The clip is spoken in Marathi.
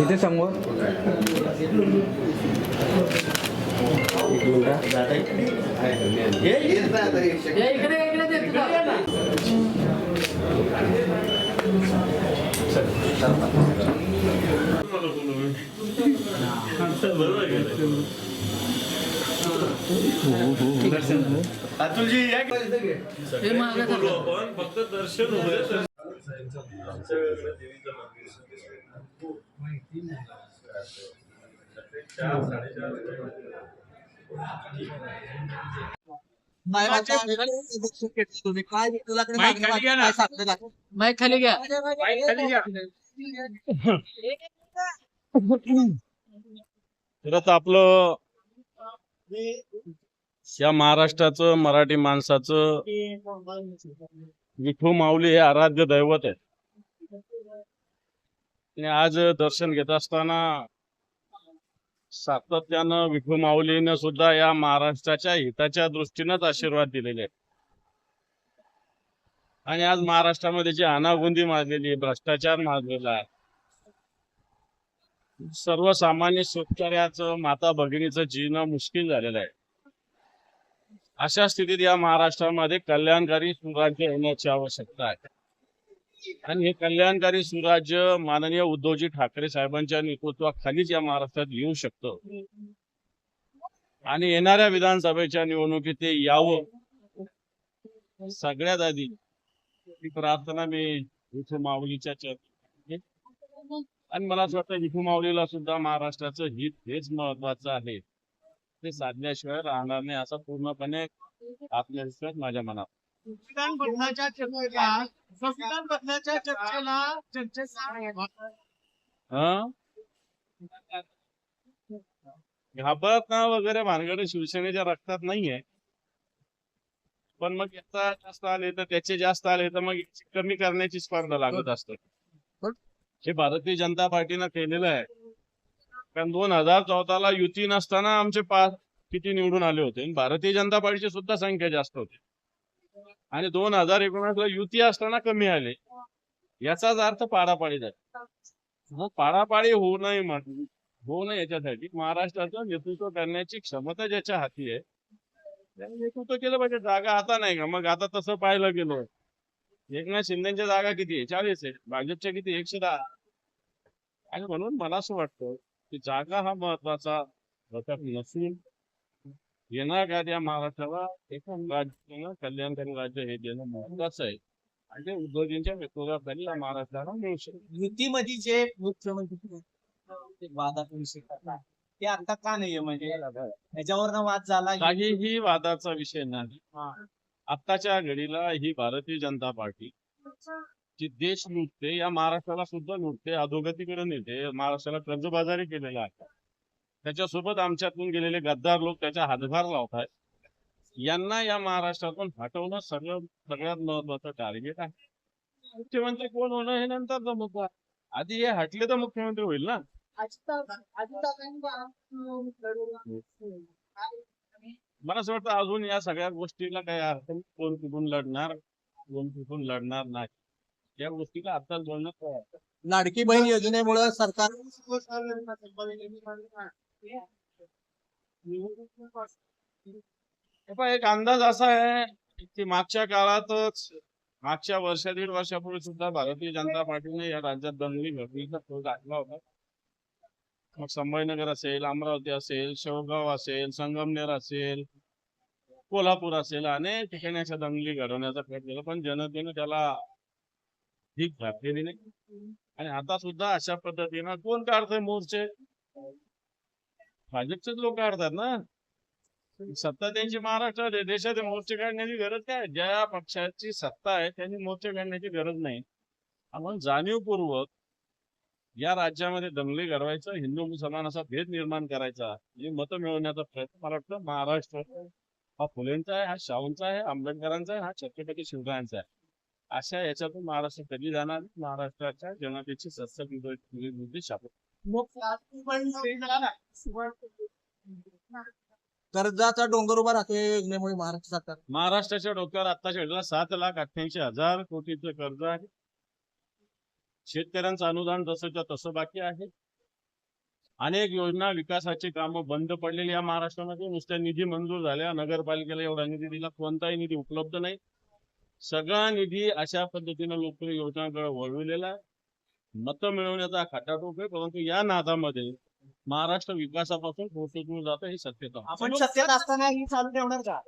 इथे समोर एक मिनिट अतुलजी या. बोलू आपण फक्त दर्शन होऊ दे. आमच्या वेळेला देवीचं मंदिर चार साडेचार तुम्ही काय तुलाकडे माईक खाली घ्या? माईक खाली घ्या. खरंच आपलं या महाराष्ट्राचं मराठी माणसाचं विठू माऊली हे आराध्य दैवत आहे आणि आज दर्शन घेत असताना सातत्यानं विठू माऊलीनं सुद्धा या महाराष्ट्राच्या हिताच्या दृष्टीनंच आशीर्वाद दिलेले आहेत. आणि आज महाराष्ट्रामध्ये जी अनागोंदी माजलेली आहे भ्रष्टाचार माजलेला आहे सर्वसामान्य शेतकऱ्याचं माता भगिनीचं जीवन मुश्किल झालेलं आहे. अशा स्थितीत या महाराष्ट्रामध्ये कल्याणकारी सुराज्य येण्याची आवश्यकता आहे. आणि हे कल्याणकारी सुराज्य माननीय उद्धवजी ठाकरे साहेबांच्या नेतृत्वाखालीच या महाराष्ट्रात येऊ शकतं. आणि येणाऱ्या विधानसभेच्या निवडणुकीत ते यावं. सगळ्यात आधी ही प्रार्थना मी विठू माऊलीच्या आणि मला असं वाटतं विठू माऊलीला सुद्धा महाराष्ट्राचं हित हेच महत्वाचं आहे. ते साधल्याशिवाय राहणार नाही असा पूर्णपणे आत्मविश्वास माझ्या मनात. संविधान बदलाच्या चर्चेला चर्चेचा घाबरत ना वगैरे भानगड शिवसेनेच्या रक्तात नाहीये. पण मग याचा जास्त आले तर त्याचे जास्त आले तर मग याची कमी करण्याची स्पर्धा लागत असते. हे भारतीय जनता पार्टीनं केलेलं आहे. कारण दोन हजार चौदाला युती नसताना आमचे पाच किती निवडून आले होते. आणि भारतीय जनता पार्टीची सुद्धा संख्या जास्त होती. आणि दोन हजार एकोणीसला युती असताना कमी आले. याचाच अर्थ पाडापाडी झाली. मग पाडापाडी होऊ नये होऊ नये याच्यासाठी महाराष्ट्राचं नेतृत्व करण्याची क्षमता ज्याच्या हाती आहे त्याने नेतृत्व केलं पाहिजे. जागा आता नाही का? मग आता तसं पाहिलं गेलो. एकनाथ शिंदेच्या जागा किती आहे? चाळीस आहे. भाजपच्या किती? एकशे दहा. आणि म्हणून मला असं वाटतं की जागा हा महत्त्वाचा घटक नसून येणार का त्या महाराष्ट्राला एकूण राज्य कल्याणकारी राज्य हे देणं महत्वाचं आहे. आणि ते उद्योजींच्या नेतृत्वाखाली या महाराष्ट्राला मिळू शकतं. युतीमध्ये जे मुख्यमंत्री विषय ते आता का नाहीये? म्हणजे याच्यावर वाद झाला काहीही वादाचा विषय नाही. आत्ताच्या घडीला ही भारतीय जनता पार्टी जी देश लुटते या महाराष्ट्राला सुद्धा लुटते अधोगतीकडे नेते महाराष्ट्राला कर्जबाजारी केलेला आहे. त्याच्यासोबत आमच्यातून गेलेले गद्दार लोक त्याच्या हातभार लावत आहेत यांना या महाराष्ट्रातून हटवणं सगळं सगळ्यात महत्वाचं टार्गेट आहे. मुख्यमंत्री कोण होणं हे नंतरचा मुद्दा आधी हे हटले तर मुख्यमंत्री होईल ना? मला असं वाटतं अजून या सगळ्या गोष्टीला काही अर्थ नाही. कोण कुठून लढणार कोण कुठून लढणार नाही. या गोष्टीला आत्ताच बोलणं काय अर्थ? लाडकी बहीण योजनेमुळे सरकार एक अंदाज असा आहे की मागच्या काळातच मागच्या वर्ष दीड वर्षापूर्वी सुद्धा भारतीय जनता पार्टीने या राज्यात दंगली घडणीचा तो टाकला होता. मग संभाजीनगर असेल अमरावती असेल शेवगाव असेल संगमनेर असेल कोल्हापूर असेल अनेक ठिकाणी अशा दंगली घडवण्याचा प्रयत्न केला. पण जनतेने त्याला ठीक घातलेली नाही. आणि आता सुद्धा अशा पद्धतीनं कोण काढतोय मोर्चे? भाजपचेच लोक काढतात ना. सत्ता त्यांची महाराष्ट्रात आहे. देशात मोर्चे काढण्याची गरज काय? ज्या पक्षाची सत्ता आहे त्यांनी मोर्चे काढण्याची गरज नाही. आपण जाणीवपूर्वक या राज्यामध्ये दंगली घडवायचा हिंदू मुसलमान असा भेद निर्माण करायचा हे मतं मिळवण्याचा प्रयत्न मला वाटतं महाराष्ट्र हा फुलेंचा आहे हा शाहूंचा आहे आंबेडकरांचा आहे हा छत्रपती शिवरायांचा आहे. अशा याच्यातून महाराष्ट्र कधी जाणार. महाराष्ट्राच्या जनतेची बुद्धी शाप. कर्जाचा डोंगर उभा राहतो या योजनेमुळे महाराष्ट्र सरकार. महाराष्ट्राच्या डोक्यावर आत्ताच्या वेळेला सात लाख अठ्ठ्याऐंशी हजार कोटीचं कर्ज आहे. शेतकऱ्यांचं अनुदान जसंच्या तसं बाकी आहे. अनेक योजना विकासाची कामं बंद पडलेली या महाराष्ट्रामध्ये. नुसत्या निधी मंजूर झाल्या नगरपालिकेला एवढा निधी दिला कोणताही निधी उपलब्ध नाही. सगळा निधी अशा पद्धतीनं लोकप्रिय योजनांकडे वळविलेला आहे. मतं मिळवण्याचा खटाटोप आहे परंतु या नादामध्ये महाराष्ट्र विकासापासून पोहोचून जातं ही सत्यता आपण सत्तेत असताना ही चालू ठेवणार का?